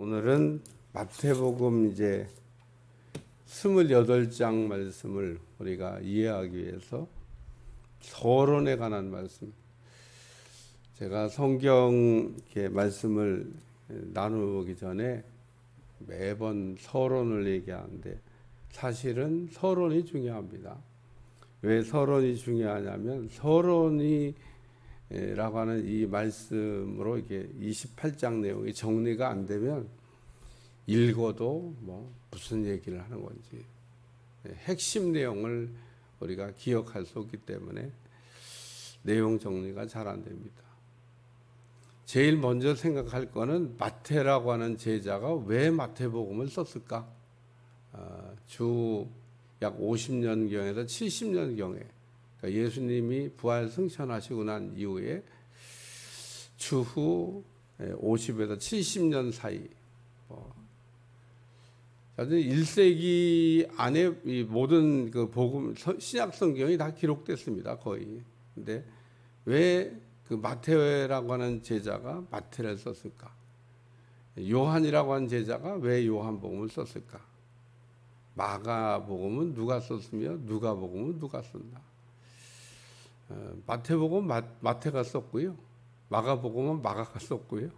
오늘은 마태복음 이제 28장 말씀을 우리가 이해하기 위해서 서론에 관한 말씀. 제가 성경 이렇게 말씀을 나누기 전에 매번 서론을 얘기하는데 사실은 서론이 중요합니다. 왜 서론이 중요하냐면 서론이 라고 하는 이 말씀으로 이게 28장 내용이 정리가 안 되면 읽어도 뭐 무슨 얘기를 하는 건지 핵심 내용을 우리가 기억할 수 없기 때문에 내용 정리가 잘 안 됩니다. 제일 먼저 생각할 거는 마태라고 하는 제자가 왜 마태복음을 썼을까? 어, 주약 50년경에서 70년경에 그러니까 예수님이 부활 승천하시고 난 이후에 추후 50에서 70년 사이 뭐 1세기 안에 이 모든 그 복음 신약 성경이 다 기록됐습니다 거의. 근데 왜 그 마태라고 하는 제자가 마태를 썼을까? 요한이라고 하는 제자가 왜 요한복음을 썼을까? 마가복음은 누가 썼으며 누가복음은 누가 썼나? 어, 마태복음 마, 마태가 썼고요. 마가복음은 마가가 썼고요.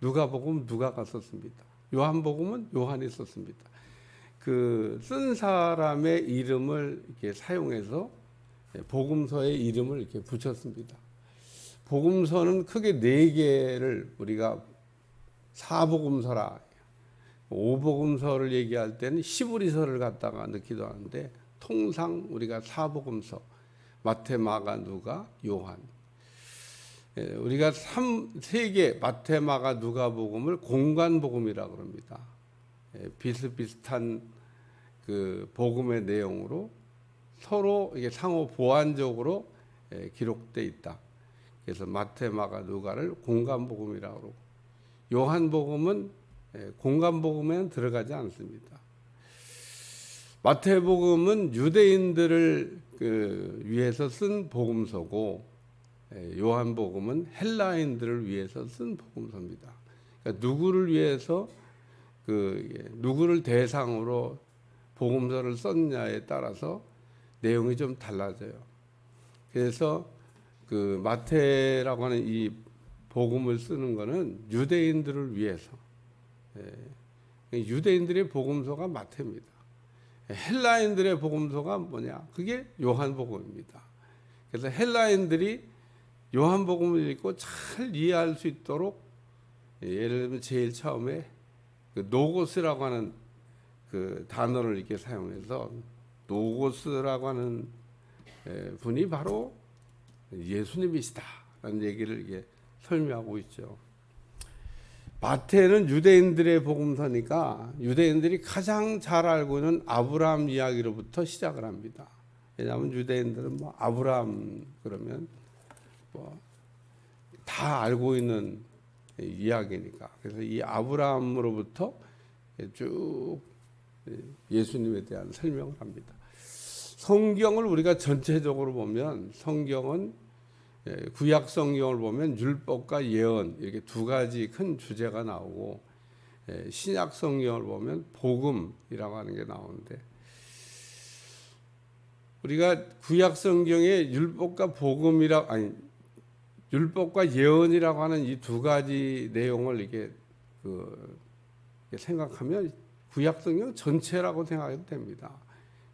누가복음 누가가 썼습니다. 요한복음은 요한이 썼습니다. 그 쓴 사람의 이름을 이렇게 사용해서 복음서의 이름을 이렇게 붙였습니다. 복음서는 크게 네 개를 우리가 사복음서라 오복음서를 얘기할 때는 시브리서를 갖다가 넣기도 하는데 통상 우리가 사복음서 마태, 마가, 누가, 요한. 예, 우리가 3, 3개 마태, 마가, 누가 복음을 공간 복음이라 그럽니다. 예, 비슷비슷한 그 복음의 내용으로 서로 이게 상호 보완적으로 예, 기록돼 있다. 그래서 마태, 마가, 누가를 공간 복음이라고 그러고 요한 복음은 공간 복음에는 들어가지 않습니다. 마태복음은 유대인들을 그 위해서 쓴 복음서고 요한복음은 헬라인들을 위해서 쓴 복음서입니다. 그러니까 누구를 위해서 그 누구를 대상으로 복음서를 썼냐에 따라서 내용이 좀 달라져요. 그래서 그 마태라고 하는 이 복음을 쓰는 것은 유대인들을 위해서 유대인들의 복음서가 마태입니다. 헬라인들의 복음서가 뭐냐? 그게 요한복음입니다. 그래서 헬라인들이 요한복음을 읽고 잘 이해할 수 있도록 예를 들면 제일 처음에 그 노고스라고 하는 그 단어를 이렇게 사용해서 노고스라고 하는 분이 바로 예수님이시다라는 얘기를 이게 설명하고 있죠. 마태는 유대인들의 복음서니까 유대인들이 가장 잘 알고 있는 아브라함 이야기로부터 시작을 합니다. 왜냐하면 유대인들은 뭐 아브라함 그러면 뭐 다 알고 있는 이야기니까. 그래서 이 아브라함으로부터 쭉 예수님에 대한 설명을 합니다. 성경을 우리가 전체적으로 보면 성경은 예, 구약 성경을 보면 율법과 예언 이렇게 두 가지 큰 주제가 나오고 예, 신약 성경을 보면 복음이라고 하는 게 나오는데 우리가 구약 성경에 율법과 복음이라 아니 율법과 예언이라고 하는 이 두 가지 내용을 이게 그 생각하면 구약 성경 전체라고 생각해도 됩니다.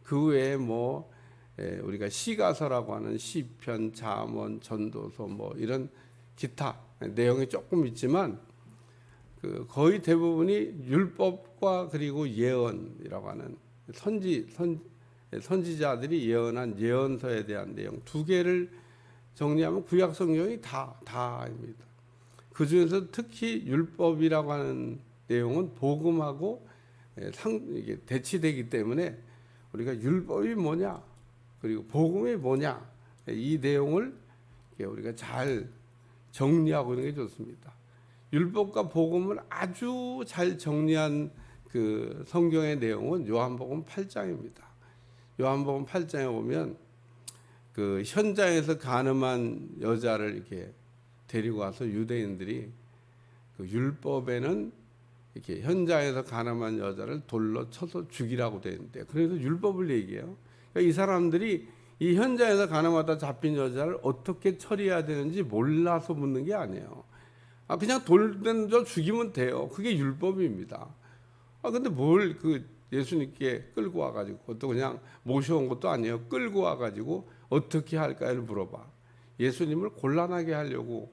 그 외에 뭐 예, 우리가 시가서라고 하는 시편, 잠언, 전도서 뭐 이런 기타 내용이 조금 있지만 그 거의 대부분이 율법과 그리고 예언이라고 하는 선지 선 선지자들이 예언한 예언서에 대한 내용 두 개를 정리하면 구약 성경이 다 다입니다. 그 중에서 특히 율법이라고 하는 내용은 복음하고 예, 상 이게 대치되기 때문에 우리가 율법이 뭐냐 그리고 복음이 뭐냐 이 내용을 우리가 잘 정리하고 있는 게 좋습니다. 율법과 복음을 아주 잘 정리한 그 성경의 내용은 요한복음 8장입니다. 요한복음 8장에 보면 그 현장에서 가늠한 여자를 이렇게 데리고 와서 유대인들이 그 율법에는 이렇게 현장에서 가늠한 여자를 돌로 쳐서 죽이라고 되는데 그래서 율법을 얘기해요. 그러니까 이 사람들이 이 현장에서 가늠하다 잡힌 여자를 어떻게 처리해야 되는지 몰라서 묻는 게 아니에요. 아 그냥 돌던져 죽이면 돼요. 그게 율법입니다. 아 근데 뭘 그 예수님께 끌고 와가지고 또 그냥 모셔온 것도 아니에요. 끌고 와가지고 어떻게 할까를 물어봐. 예수님을 곤란하게 하려고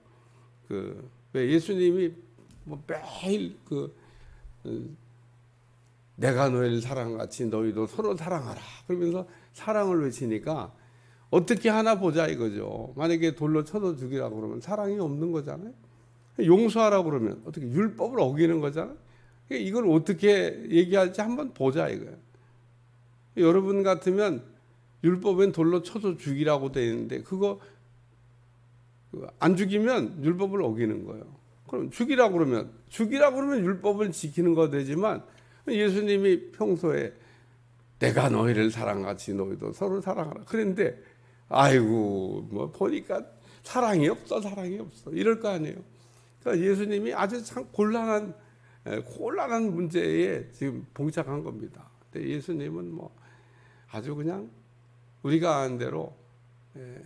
그 왜 예수님이 뭐 매일 그 어, 내가 너희를 사랑같이 너희도 서로 사랑하라 그러면서 사랑을 외치니까 어떻게 하나 보자 이거죠. 만약에 돌로 쳐서 죽이라고 그러면 사랑이 없는 거잖아요. 용서하라고 그러면 어떻게 율법을 어기는 거잖아요. 그러니까 이걸 어떻게 얘기할지 한번 보자 이거예요. 여러분 같으면 율법엔 돌로 쳐서 죽이라고 돼 있는데 그거 그안 죽이면 율법을 어기는 거예요. 그럼 죽이라고 그러면 죽이라고 그러면 율법을 지키는 거 되지만 예수님이 평소에 내가 너희를 사랑같이 너희도 서로 사랑하라. 그런데 아이고 뭐 보니까 사랑이 없어 사랑이 없어 이럴 거 아니에요. 그러니까 예수님이 아주 참 곤란한 에, 곤란한 문제에 지금 봉착한 겁니다. 근데 예수님은 뭐 아주 그냥 우리가 아는 대로 예,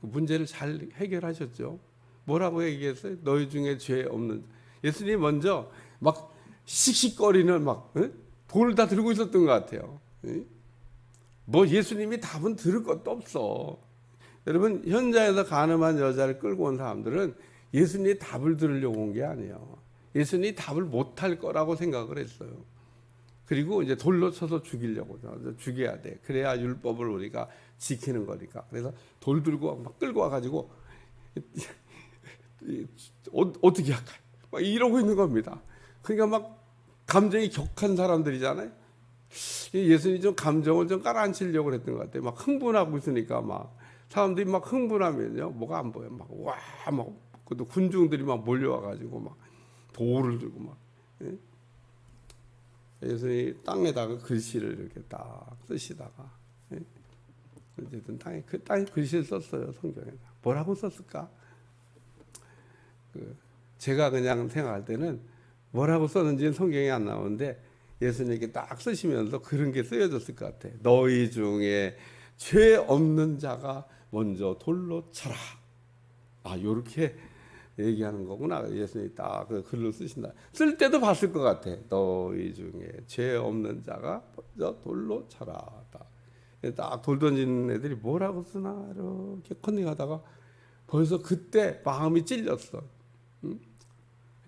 그 문제를 잘 해결하셨죠. 뭐라고 얘기했어요? 너희 중에 죄 없는 예수님 먼저 막 씩씩거리는 막 돌을 다 들고 있었던 것 같아요. 예? 뭐 예수님이 답은 들을 것도 없어. 여러분 현장에서 가늠한 여자를 끌고 온 사람들은 예수님이 답을 들으려고 온 게 아니에요. 예수님이 답을 못할 거라고 생각을 했어요. 그리고 이제 돌로 쳐서 죽이려고 죽여야 돼. 그래야 율법을 우리가 지키는 거니까. 그래서 돌 들고 막 끌고 와가지고 어, 어떻게 할까? 막 이러고 있는 겁니다. 그러니까 막 감정이 격한 사람들이잖아요. 예수님이 좀 감정을 좀 깔아앉히려고 했던 것 같아요. 막 흥분하고 있으니까 막 사람들이 막 흥분하면요, 뭐가 안 보여. 막 와, 막 그것도 군중들이 막 몰려와가지고 막 돌을 들고 막. 예? 예수님이 땅에다가 글씨를 이렇게 딱 쓰시다가 예? 어쨌든 땅에 그 땅에 글씨를 썼어요 성경에다. 뭐라고 썼을까? 그 제가 그냥 생각할 때는 뭐라고 썼는지는 성경에 안 나오는데 예수님께 딱 쓰시면서 그런 게 쓰여졌을 것 같아. 너희 중에 죄 없는 자가 먼저 돌로 쳐라. 아, 요렇게 얘기하는 거구나. 예수님이 딱 그 글로 쓰신다. 쓸 때도 봤을 것 같아. 너희 중에 죄 없는 자가 먼저 돌로 쳐라. 딱 돌 던지는 애들이 뭐라고 쓰나 이렇게 컨닝하다가 벌써 그때 마음이 찔렸어. 응?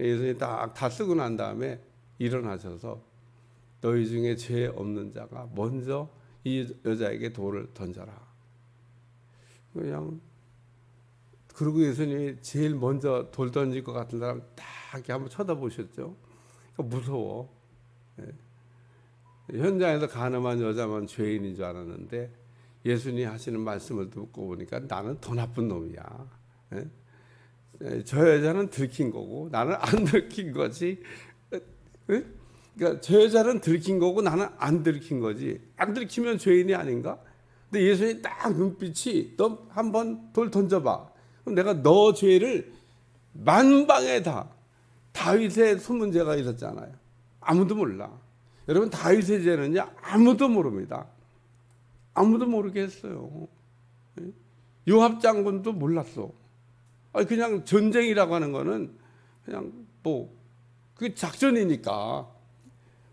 예수님이 딱 다 쓰고 난 다음에 일어나셔서 너희 중에 죄 없는 자가 먼저 이 여자에게 돌을 던져라. 그냥 그리고 예수님이 제일 먼저 돌 던질 것 같은 사람 딱 이렇게 한번 쳐다보셨죠. 그러니까 무서워. 예. 현장에서 가늠한 여자만 죄인인 줄 알았는데 예수님이 하시는 말씀을 듣고 보니까 나는 더 나쁜 놈이야. 예? 예, 저 여자는 들킨 거고 나는 안 들킨 거지. 예? 그러니까 저 여자는 들킨 거고 나는 안 들킨 거지. 안 들키면 죄인이 아닌가? 근데 예수님이 딱 눈빛이 너 한번 돌 던져봐. 그럼 내가 너 죄를 만방에 다 다윗의 소문제가 있었잖아요. 아무도 몰라. 여러분 다윗의 죄는요 아무도 모릅니다. 아무도 모르겠어요. 요압 장군도 몰랐어. 그냥 전쟁이라고 하는 거는 그냥 뭐 그 작전이니까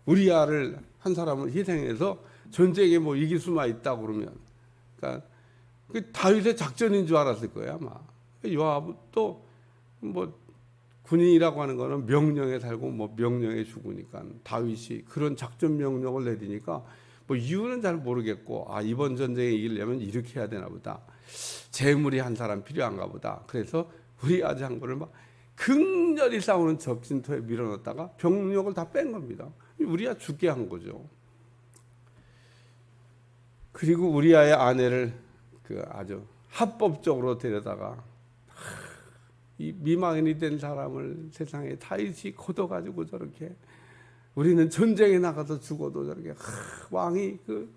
우리 아를 한 사람을 희생해서 전쟁에 뭐 이길 수만 있다 그러면. 그러니까 그 다윗의 작전인 줄 알았을 거야 아마. 요압도 뭐 군인이라고 하는 거는 명령에 살고 뭐 명령에 죽으니까 다윗이 그런 작전 명령을 내리니까 뭐 이유는 잘 모르겠고 아 이번 전쟁에 이기려면 이렇게 해야 되나 보다. 재물이 한 사람 필요한가 보다. 그래서 우리 아장군을막 극렬히 싸우는 적진토에 밀어넣다가 병력을 다 뺀 겁니다. 우리야 죽게 한 거죠. 그리고 우리아의 아내를 그 아주 합법적으로 데려다가 이 미망인이 된 사람을 세상에 다윗이 걷어가지고 저렇게 우리는 전쟁에 나가서 죽어도 저렇게 하, 왕이 그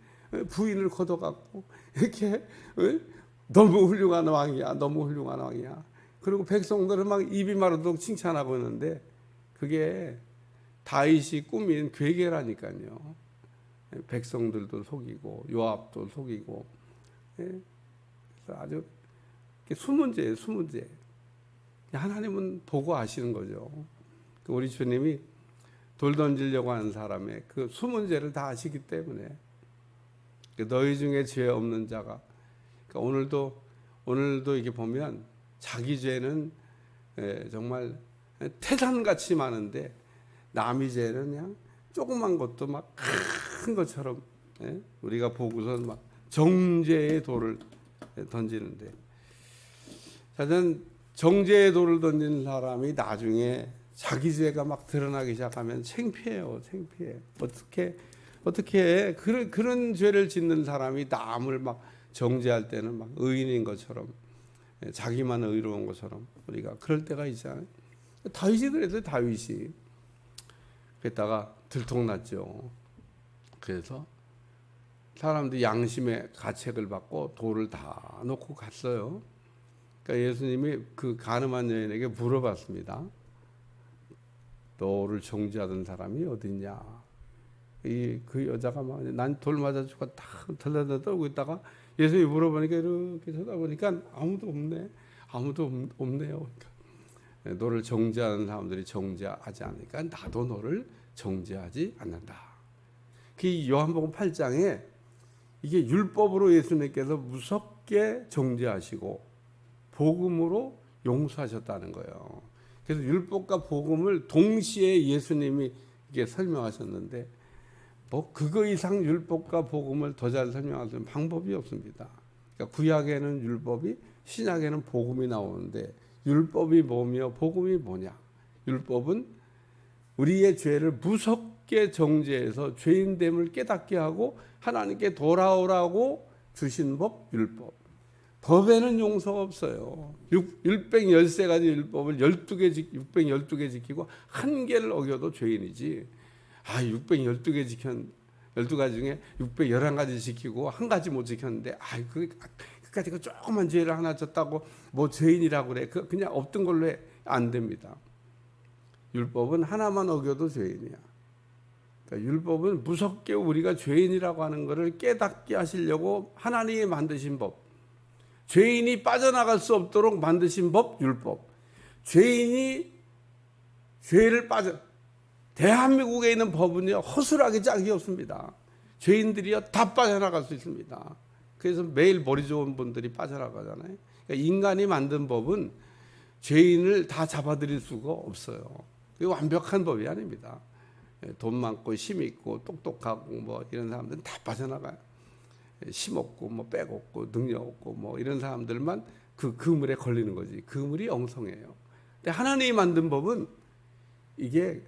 부인을 걷어갖고 이렇게 어? 너무 훌륭한 왕이야, 너무 훌륭한 왕이야. 그리고 백성들은 막 입이 마르도록 칭찬하고 있는데 그게 다윗이 꾸민 괴계라니까요. 백성들도 속이고 요압도 속이고 예? 그래서 아주 수문제예요, 수문제. 하나님은 보고 아시는 거죠. 그 우리 주님이 돌 던지려고 하는 사람의 그 수문제를 다 아시기 때문에 그 너희 중에 죄 없는 자가 그러니까 오늘도 오늘도 이게 보면 자기 죄는 예, 정말 태산같이 많은데 남의 죄는 그냥 조그만 것도 막 큰 것처럼 예? 우리가 보고선 막 정죄의 돌을 던지는데 사실은 정죄의 돌을 던지는 사람이 나중에 자기 죄가 막 드러나기 시작하면 창피해요, 창피해. 어떻게 어떻게 그런 그런 죄를 짓는 사람이 남을 막 정죄할 때는 막 의인인 것처럼 예, 자기만 의로운 것처럼 우리가 그럴 때가 있잖아요. 다윗이 그래서 다윗이 그랬다가 들통났죠. 그래서 사람들이 양심의 가책을 받고 돌을 다 놓고 갔어요. 그러니까 예수님이 그 가늠한 여인에게 물어봤습니다. 너를 정죄하던 사람이 어딨냐? 이 그 여자가 막 난 돌 맞아 죽고 딱 덜덜덜 떨고 있다가 예수님이 물어보니까 이렇게 쳐다보니까 아무도 없네. 아무도 없- 없네요. 그러니까 너를 정죄하는 사람들이 정죄하지 않으니까 나도 너를 정죄하지 않는다. 그 요한복음 8장에 이게 율법으로 예수님께서 무섭게 정죄하시고 복음으로 용서하셨다는 거예요. 그래서 율법과 복음을 동시에 예수님이 이게 설명하셨는데 뭐 그거 이상 율법과 복음을 더 잘 설명할 수 있는 방법이 없습니다. 그러니까 구약에는 율법이 신약에는 복음이 나오는데 율법이 뭐며 복음이 뭐냐? 율법은 우리의 죄를 무섭게 정죄해서 죄인됨을 깨닫게 하고 하나님께 돌아오라고 주신 법 율법. 법에는 용서가 없어요. 613가지 율법을 12개 지 612개 지키고 한 개를 어겨도 죄인이지. 아, 612개 지켰 12가지 중에 611가지 지키고 한 가지 못 지켰는데 아, 그 그까지 그 조그만 죄를 하나 졌다고 뭐 죄인이라고 그래. 그 그냥 없던 걸로 해. 안 됩니다. 율법은 하나만 어겨도 죄인이야. 그러니까 율법은 무섭게 우리가 죄인이라고 하는 것을 깨닫게 하시려고 하나님이 만드신 법. 죄인이 빠져나갈 수 없도록 만드신 법 율법. 죄인이 죄를 빠져 대한민국에 있는 법은요 허술하게 짝이 없습니다. 죄인들이요 다 빠져나갈 수 있습니다. 그래서 매일 머리 좋은 분들이 빠져나가잖아요. 그러니까 인간이 만든 법은 죄인을 다 잡아들일 수가 없어요. 그게 완벽한 법이 아닙니다. 예, 돈 많고 힘 있고 똑똑하고 뭐 이런 사람들은 다 빠져나가요. 힘 없고 뭐 빼곡고 능력 없고 뭐 이런 사람들만 그 그물에 걸리는 거지. 그물이 엉성해요. 근데 하나님이 만든 법은 이게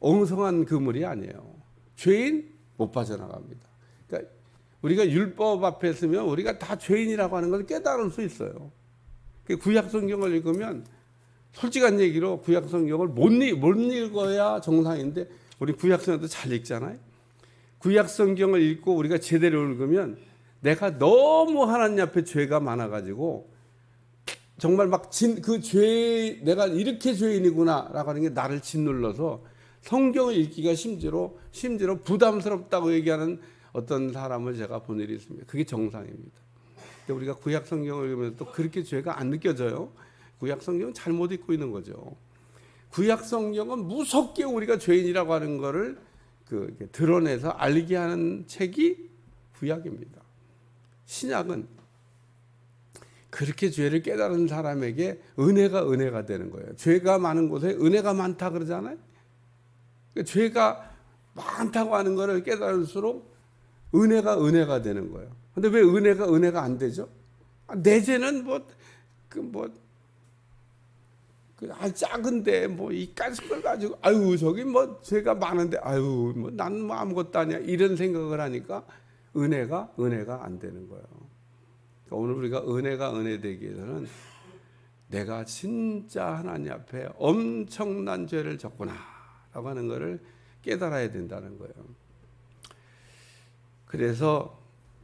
엉성한 그물이 아니에요. 죄인 못 빠져나갑니다. 그러니까 우리가 율법 앞에 서면 우리가 다 죄인이라고 하는 걸 깨달을 수 있어요. 그 구약 성경을 읽으면 솔직한 얘기로 구약 성경을 못, 읽, 못 읽어야 정상인데 우리 구약 성경도 잘 읽잖아요. 구약 성경을 읽고 우리가 제대로 읽으면 내가 너무 하나님 앞에 죄가 많아가지고 정말 막그죄 내가 이렇게 죄인이구나라고 하는 게 나를 짓눌러서 성경을 읽기가 심지어 심지어 부담스럽다고 얘기하는 어떤 사람을 제가 본 일이 있습니다. 그게 정상입니다. 근데 우리가 구약 성경을 읽으면 또 그렇게 죄가 안 느껴져요. 구약 성경은 잘못 읽고 있는 거죠. 구약 성경은 무섭게 우리가 죄인이라고 하는 것을 그 드러내서 알게 하는 책이 구약입니다. 신약은 그렇게 죄를 깨달은 사람에게 은혜가 은혜가 되는 거예요. 죄가 많은 곳에 은혜가 많다 그러잖아요. 그러니까 죄가 많다고 하는 것을 깨달을수록 은혜가 은혜가 되는 거예요. 근데 왜 은혜가 은혜가 안 되죠? 아, 내 죄는 뭐, 그 뭐, 그, 아, 작은데, 뭐, 이까지 걸 가지고, 아유, 저기 뭐, 죄가 많은데, 아유, 뭐, 나는 뭐 아무것도 아니야. 이런 생각을 하니까 은혜가 은혜가 안 되는 거예요. 그러니까 오늘 우리가 은혜가 은혜 되기 위해서는 내가 진짜 하나님 앞에 엄청난 죄를 졌구나. 라고 하는 것을 깨달아야 된다는 거예요. 그래서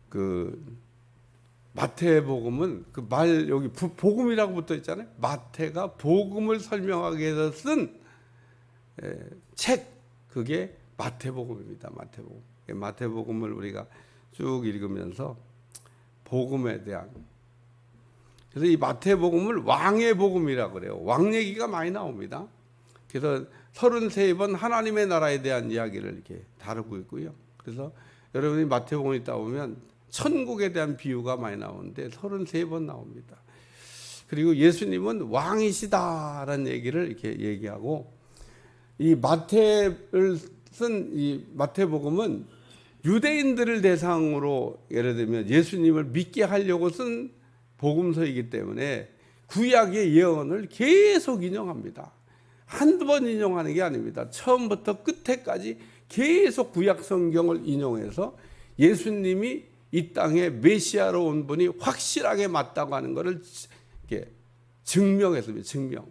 그 마태복음은 그 말 여기 부- 복음이라고 붙어 있잖아요. 마태가 복음을 설명하기 위해서 쓴 에, 책 그게 마태복음입니다. 마태복음. 마태복음을 우리가 쭉 읽으면서 복음에 대한 그래서 이 마태복음을 왕의 복음이라 그래요. 왕 얘기가 많이 나옵니다. 그래서 33번 하나님의 나라에 대한 이야기를 이렇게 다루고 있고요. 그래서 여러분이 마태복음 있다 보면 천국에 대한 비유가 많이 나오는데 33번 나옵니다. 그리고 예수님은 왕이시다라는 얘기를 이렇게 얘기하고 이 마태를 쓴 이 마태복음은 유대인들을 대상으로 예를 들면 예수님을 믿게 하려고 쓴 복음서이기 때문에 구약의 예언을 계속 인용합니다. 한두 번 인용하는 게 아닙니다. 처음부터 끝에까지 계속 구약 성경을 인용해서 예수님이 이 땅에 메시아로 온 분이 확실하게 맞다고 하는 것을 증명했습니다. 증명.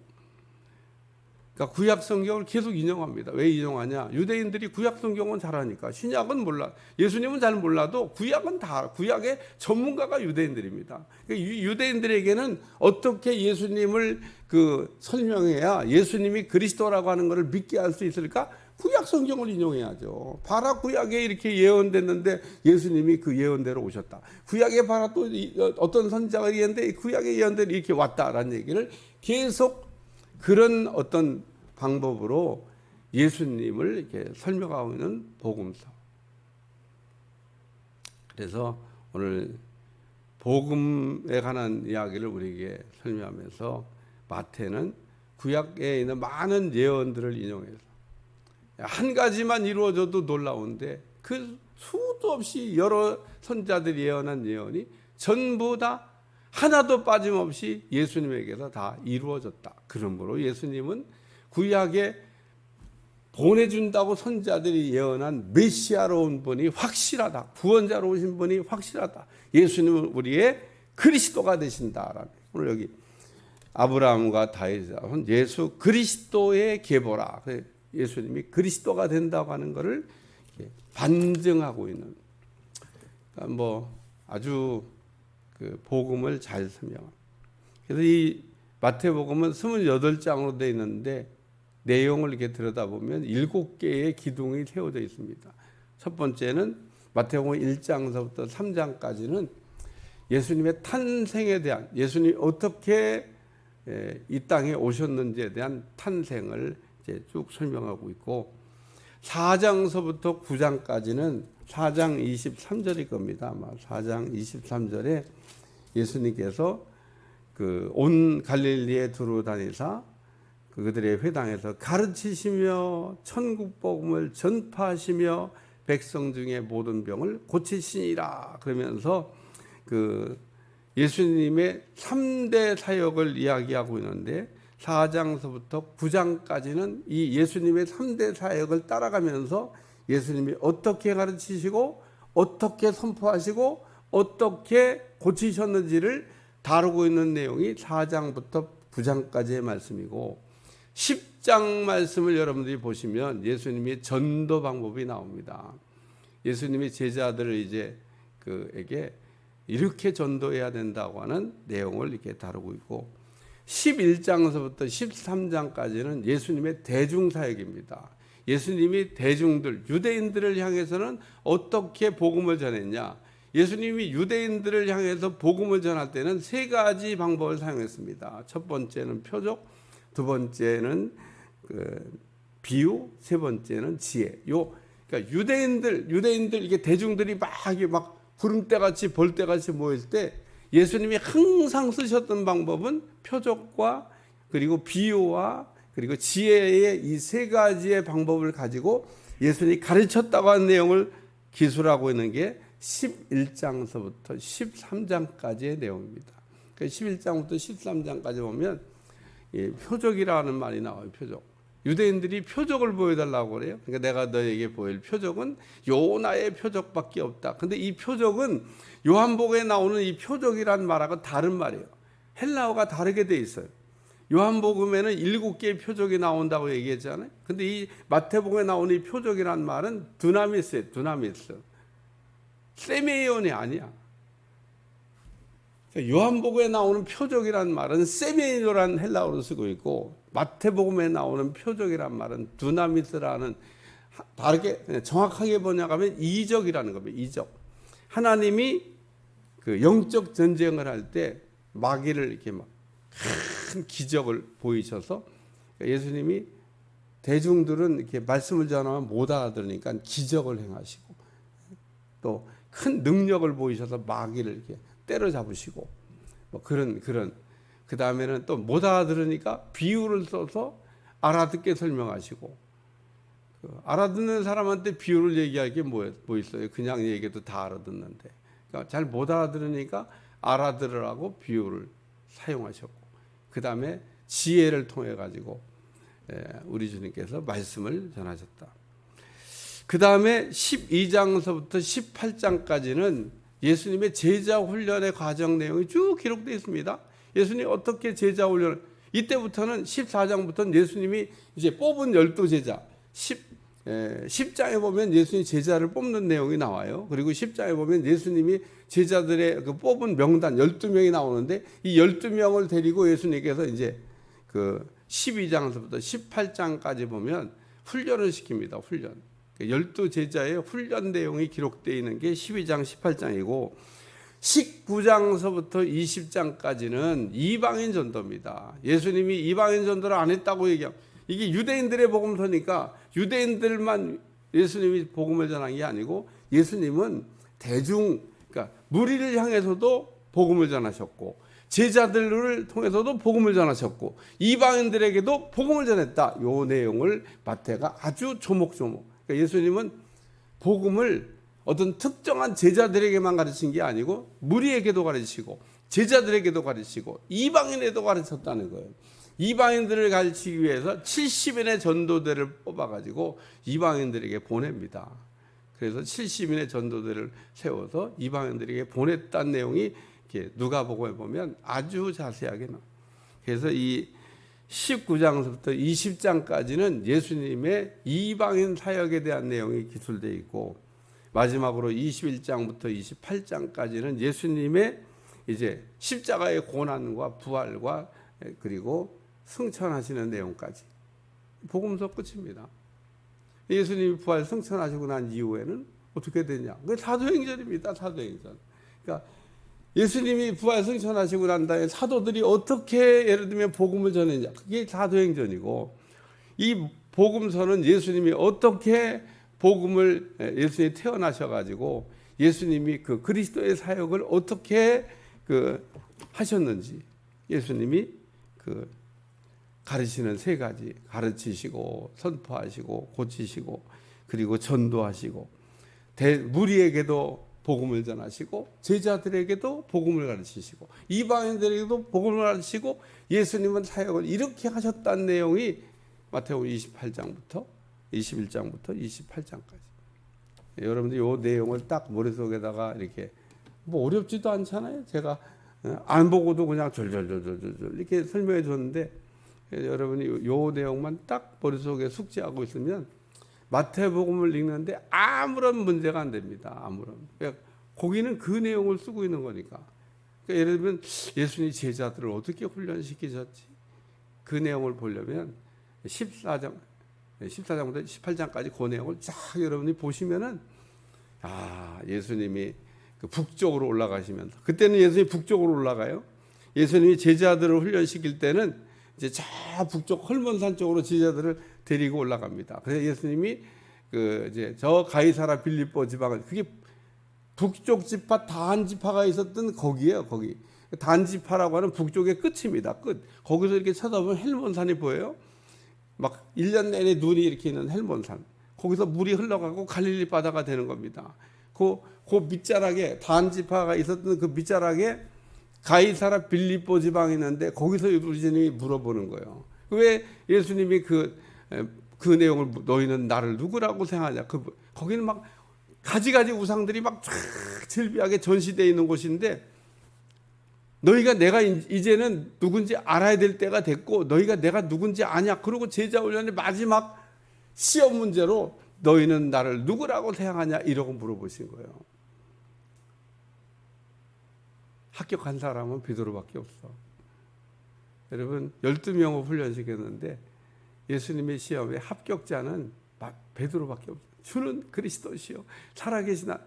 그러니까 구약 성경을 계속 인용합니다. 왜 인용하냐? 유대인들이 구약 성경은 잘하니까 신약은 몰라. 예수님은 잘 몰라도 구약은 다 구약의 전문가가 유대인들입니다. 그러니까 유대인들에게는 어떻게 예수님을 그 설명해야 예수님이 그리스도라고 하는 것을 믿게 할 수 있을까? 구약 성경을 인용해야죠. 바라 구약에 이렇게 예언됐는데 예수님이 그 예언대로 오셨다. 구약에 바라 또 어떤 선자가 예언데 구약의 예언대로 이렇게 왔다라는 얘기를 계속 그런 어떤 방법으로 예수님을 이렇게 설명하고 있는 복음서. 그래서 오늘 복음에 관한 이야기를 우리에게 설명하면서 마태는 구약에 있는 많은 예언들을 인용해서 한 가지만 이루어져도 놀라운데 그 수도 없이 여러 선자들이 예언한 예언이 전부 다 하나도 빠짐없이 예수님에게서 다 이루어졌다. 그러므로 예수님은 구약에 보내준다고 선자들이 예언한 메시아로 온 분이 확실하다. 구원자로 오신 분이 확실하다. 예수님은 우리의 그리스도가 되신다라는 오늘 여기 아브라함과 다윗은 예수 그리스도의 계보라. 예수님이 그리스도가 된다고 하는 것을 반증하고 있는 그러니까 뭐 아주 그 복음을 잘 설명. 그래서 이 마태복음은 28장으로 되어 있는데 내용을 이렇게 들여다보면 일곱 개의 기둥이 세워져 있습니다. 첫 번째는 마태복음 1장서부터 3장까지는 예수님의 탄생에 대한 예수님이 어떻게 이 땅에 오셨는지에 대한 탄생을 이제 쭉 설명하고 있고 4장서부터 9장까지는 4장 23절일 겁니다. 아마 4장 23절에 예수님께서 그 온 갈릴리에 두루 다니사 그들의 회당에서 가르치시며 천국 복음을 전파하시며 백성 중에 모든 병을 고치시니라 그러면서 그 예수님의 3대 사역을 이야기하고 있는데 4장서부터 9장까지는 이 예수님의 3대 사역을 따라가면서 예수님이 어떻게 가르치시고 어떻게 선포하시고 어떻게 고치셨는지를 다루고 있는 내용이 4장부터 9장까지의 말씀이고 10장 말씀을 여러분들이 보시면 예수님의 전도 방법이 나옵니다. 예수님이 제자들을 이제 그에게 이렇게 전도해야 된다고 하는 내용을 이렇게 다루고 있고 11장서부터 13장까지는 예수님의 대중사역입니다. 예수님이 대중들, 유대인들을 향해서는 어떻게 복음을 전했냐? 예수님이 유대인들을 향해서 복음을 전할 때는 세 가지 방법을 사용했습니다. 첫 번째는 표적, 두 번째는 그 비유, 세 번째는 지혜. 요 그러니까 유대인들, 유대인들 이게 대중들이 막 이게 막 구름대같이 벌떼같이 모일 때 예수님이 항상 쓰셨던 방법은 표적과 그리고 비유와 그리고 지혜의 이 세 가지의 방법을 가지고 예수님이 가르쳤다고 하는 내용을 기술하고 있는 게 11장서부터 13장까지의 내용입니다. 그 11장부터 13장까지 보면 예, 표적이라는 말이 나와요. 표적. 유대인들이 표적을 보여달라고 그래요. 그러니까 내가 너에게 보일 표적은 요나의 표적밖에 없다. 근데 이 표적은 요한복에 나오는 이 표적이란 말하고 다른 말이에요. 헬라어가 다르게 돼 있어요. 요한복음에는 일곱 개의 표적이 나온다고 얘기했잖아요. 근데 이 마태복음에 나오는 이 표적이란 말은 두나미스예요. 두나미스. 세메이온이 아니야. 그러니까 요한복음에 나오는 표적이란 말은 세메이노란 헬라어로 쓰고 있고 마태복음에 나오는 표적이란 말은 두나미스라는 하- 다르게 정확하게 번역하면 이적이라는 겁니다. 이적. 하나님이 그 영적 전쟁을 할 때 마귀를 이렇게 막 큰 기적을 보이셔서 예수님이 대중들은 이렇게 말씀을 전하면 못 알아들으니까 기적을 행하시고 또 큰 능력을 보이셔서 마귀를 이렇게 때려잡으시고 뭐 그런 그런 그 다음에는 또 못 알아들으니까 비유를 써서 알아듣게 설명하시고 그 알아듣는 사람한테 비유를 얘기할 게뭐뭐 있어요? 그냥 얘기해도 다 알아듣는데 그러니까 잘 못 알아들으니까 알아들으라고 비유를 사용하셨고 그 다음에 지혜를 통해 가지고 예, 우리 주님께서 말씀을 전하셨다. 그 다음에 12장서부터 18장까지는 예수님의 제자 훈련의 과정 내용이 쭉 기록되어 있습니다. 예수님이 어떻게 제자 훈련, 이때부터는 14장부터는 예수님이 이제 뽑은 열두 제자, 10, 에, 10장에 보면 예수님 제자를 뽑는 내용이 나와요. 그리고 10장에 보면 예수님이 제자들의 그 뽑은 명단 12명이 나오는데 이 12명을 데리고 예수님께서 이제 그 12장서부터 18장까지 보면 훈련을 시킵니다. 훈련. 열두 제자의 훈련 내용이 기록되어 있는 게 12장, 18장이고 19장서부터 20장까지는 이방인 전도입니다. 예수님이 이방인 전도를 안 했다고 얘기하고 이게 유대인들의 복음서니까 유대인들만 예수님이 복음을 전한 게 아니고 예수님은 대중 그러니까 무리를 향해서도 복음을 전하셨고 제자들을 통해서도 복음을 전하셨고 이방인들에게도 복음을 전했다. 요 내용을 마태가 아주 조목조목. 그러니까 예수님은 복음을 어떤 특정한 제자들에게만 가르친 게 아니고 무리에게도 가르치고 제자들에게도 가르치고 이방인에도 가르쳤다는 거예요. 이방인들을 가르치기 위해서 70인의 전도대를 뽑아가지고 이방인들에게 보냅니다. 그래서 70인의 전도대를 세워서 이방인들에게 보냈다는 내용이 이렇게 누가복음에 보면 아주 자세하게 나. 그래서 이 19장부터 20장까지는 예수님의 이방인 사역에 대한 내용이 기술되어 있고 마지막으로 21장부터 28장까지는 예수님의 이제 십자가의 고난과 부활과 그리고 승천하시는 내용까지 복음서 끝입니다. 예수님이 부활 승천하시고 난 이후에는 어떻게 되냐? 그 사도행전입니다. 사도행전. 그러니까 예수님이 부활 승천하시고 난 다음에 사도들이 어떻게 예를 들면 복음을 전했냐? 그게 사도행전이고 이 복음서는 예수님이 어떻게 복음을 예수님이 태어나셔 가지고 예수님이 그 그리스도의 사역을 어떻게 그 하셨는지 예수님이 그 가르치는 세 가지 가르치시고 선포하시고 고치시고 그리고 전도하시고 대, 무리에게도 복음을 전하시고 제자들에게도 복음을 가르치시고 이방인들에게도 복음을 가르치고 예수님은 사역을 이렇게 하셨다는 내용이 마태복음 28장부터 21장부터 28장까지 여러분들 이 내용을 딱 머릿속에다가 이렇게 뭐 어렵지도 않잖아요. 제가 어, 안 보고도 그냥 절절절절절 이렇게 설명해 줬는데 여러분이 요 내용만 딱 머릿속에 숙지하고 있으면 마태복음을 읽는데 아무런 문제가 안 됩니다. 아무런. 그러니까 거기는 그 내용을 쓰고 있는 거니까. 그러니까 예를 들면 예수님 제자들을 어떻게 훈련시키셨지? 그 내용을 보려면 14장 14장부터 18장까지 그 내용을 쫙 여러분이 보시면은 아, 예수님이 그 북쪽으로 올라가시면서 그때는 예수님이 북쪽으로 올라가요. 예수님이 제자들을 훈련시킬 때는 이제 저 북쪽 헐몬산 쪽으로 제자들을 데리고 올라갑니다. 그래서 예수님이 그 이제 저 가이사라 빌립보 지방을 그게 북쪽 지파 단지파가 있었던 거기에요. 거기 단지파라고 하는 북쪽의 끝입니다. 끝. 거기서 이렇게 쳐다보면 헬몬산이 보여요. 막 1년 내내 눈이 이렇게 있는 헬몬산. 거기서 물이 흘러가고 갈릴리 바다가 되는 겁니다. 그, 그 밑자락에 단지파가 있었던 그 밑자락에 가이사라 빌립보 지방이 있는데 거기서 주님이 물어보는 거예요. 왜 예수님이 그, 에, 그 내용을 너희는 나를 누구라고 생각하냐. 그, 거기는 막 가지가지 우상들이 막 쫙 즐비하게 전시되어 있는 곳인데 너희가 내가 이- 이제는 누군지 알아야 될 때가 됐고 너희가 내가 누군지 아냐. 그리고 제자 훈련의 마지막 시험 문제로 너희는 나를 누구라고 생각하냐 이러고 물어보신 거예요. 합격한 사람은 베드로밖에 없어. 여러분 12명을 훈련시켰는데 예수님의 시험에 합격자는 마- 베드로밖에 없어요. 주는 그리스도시요 살아계시나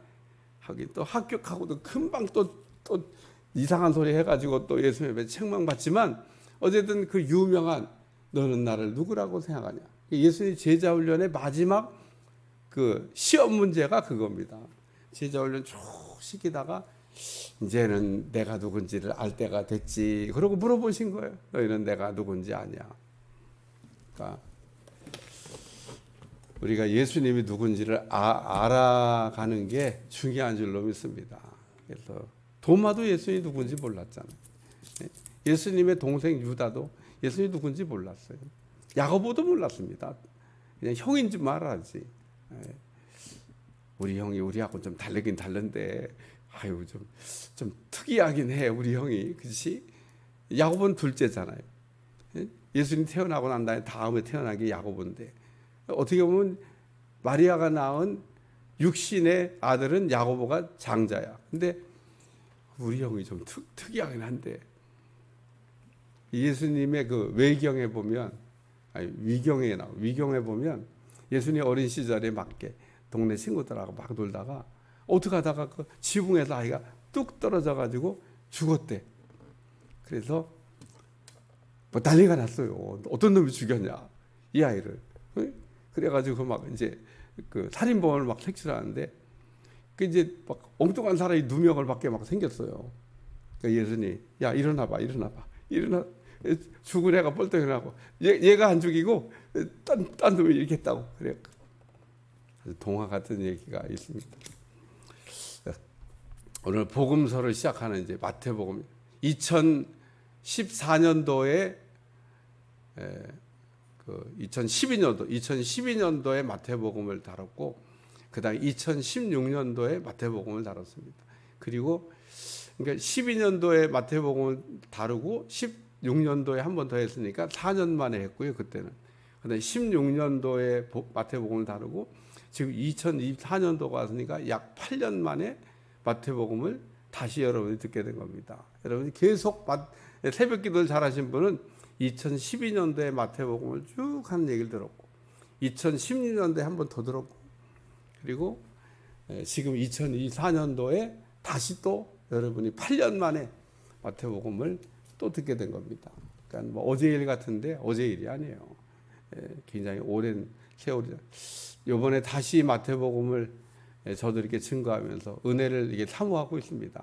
하긴 또 합격하고도 금방 또또 이상한 소리 해가지고 또 예수님에 책망받지만 어쨌든 그 유명한 너는 나를 누구라고 생각하냐 예수님 제자 훈련의 마지막 그 시험 문제가 그겁니다. 제자 훈련 쭉 시키다가 이제는 내가 누군지를 알 때가 됐지. 그러고 물어보신 거예요. 너희는 내가 누군지 아냐. 그러니까 우리가 예수님이 누군지를 아- 알아가는 게 중요한 줄로 믿습니다. 그래서 도마도 예수님이 누군지 몰랐잖아요. 예? 예수님의 동생 유다도 예수님이 누군지 몰랐어요. 야고보도 몰랐습니다. 그냥 형인 줄 말하지. 예. 우리 형이 우리하고 좀 다르긴 다른데 아유 좀 좀 특이하긴 해 우리 형이 그렇지 야곱은 둘째잖아요 예? 예수님 태어나고 난 다음에 다음에 태어난 게 야곱인데 어떻게 보면 마리아가 낳은 육신의 아들은 야고보가 장자야 근데 우리 형이 좀 특, 특이하긴 한데 예수님의 그 외경에 보면 아니 위경에 나 위경에 보면 예수님 어린 시절에 맞게 동네 친구들하고 막 놀다가 어떻게 하다가 그 지붕에서 아이가 뚝 떨어져 가지고 죽었대. 그래서 뭐 난리가 났어요. 어떤 놈이 죽였냐 이 아이를. 응? 그래가지고 막 이제 그 살인범을 막 색출하는데 그 이제 막 엉뚱한 사람이 누명을 받게 막 생겼어요. 그 예수님 야 일어나봐 일어나봐 일어나 죽은 애가 뻘떡 일어나고 얘, 얘가 안 죽이고 딴, 딴 놈이 이렇게 했다고 그래 아주 동화 같은 얘기가 있습니다. 오늘 복음서를 시작하는 이제 마태복음 2014년도에 그 2012년도 2012년도에 마태복음을 다뤘고 그다음 2016년도에 마태복음을 다뤘습니다. 그리고 그러니까 12년도에 마태복음을 다루고 16년도에 한 번 더 했으니까 4년 만에 했고요. 그때는. 그다음 16년도에 마태복음을 다루고 지금 2024년도가 왔으니까 약 8년 만에 마태복음을 다시 여러분이 듣게 된 겁니다. 여러분이 계속 새벽 기도를 잘 하신 분은 2012년도에 마태복음을 쭉 하는 얘기를 들었고 2016년도에 한 번 더 들었고 그리고 지금 2024년도에 다시 또 여러분이 8년 만에 마태복음을 또 듣게 된 겁니다. 그러니까 뭐 어제 일 같은데 어제 일이 아니에요. 굉장히 오랜 세월이다. 이번에 다시 마태복음을 저도 이렇게 증거하면서 은혜를 이게 사모하고 있습니다.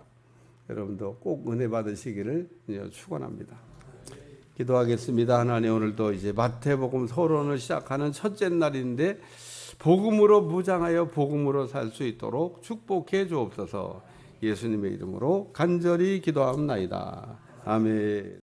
여러분도 꼭 은혜 받으시기를 축원합니다. 기도하겠습니다. 하나님 오늘도 이제 마태복음 서론을 시작하는 첫째 날인데 복음으로 무장하여 복음으로 살 수 있도록 축복해 주옵소서. 예수님의 이름으로 간절히 기도합나이다. 아멘.